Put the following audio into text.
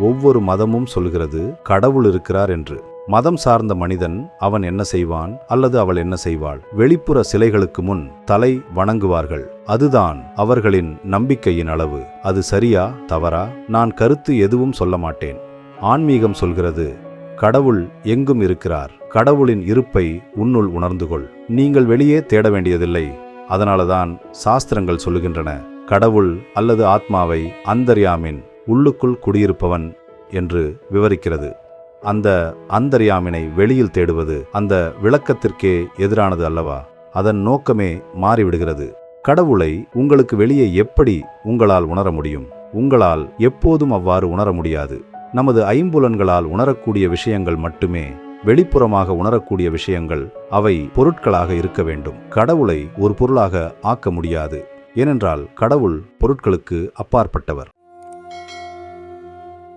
ஒவ்வொரு மதமும் சொல்கிறது கடவுள் இருக்கிறார் என்று. மதம் சார்ந்த மனிதன் அவன் என்ன செய்வான் அல்லது அவள் என்ன செய்வாள்? வெளிப்புற சிலைகளுக்கு முன் தலை வணங்குவார்கள். அதுதான் அவர்களின் நம்பிக்கையின் அளவு. அது சரியா தவறா? நான் கருத்து எதுவும் சொல்ல மாட்டேன். ஆன்மீகம் சொல்கிறது கடவுள் எங்கும் இருக்கிறார். கடவுளின் இருப்பை உன்னுள் உணர்ந்து கொள் நீங்கள் வெளியே தேட வேண்டியதில்லை. அதனாலதான் சாஸ்திரங்கள் சொல்லுகின்றன கடவுள் அல்லது ஆத்மாவை அந்தர்யாமின் உள்ளுக்குள் குடியிருப்பவன் என்று விவரிக்கிறது. அந்த அந்தர்யாமினை வெளியில் தேடுவது அந்த விளக்கத்திற்கே எதிரானது அல்லவா? அதன் நோக்கமே மாறிவிடுகிறது. கடவுளை உங்களுக்கு வெளியே எப்படி உங்களால் உணர முடியும்? உங்களால் எப்போதும் அவ்வாறு உணர முடியாது. நமது ஐம்புலன்களால் உணரக்கூடிய விஷயங்கள் மட்டுமே வெளிப்புறமாக உணரக்கூடிய விஷயங்கள் அவை பொருட்களாக இருக்க வேண்டும். கடவுளை ஒரு பொருளாக ஆக்க முடியாது. ஏனென்றால் கடவுள் பொருட்களுக்கு அப்பாற்பட்டவர்.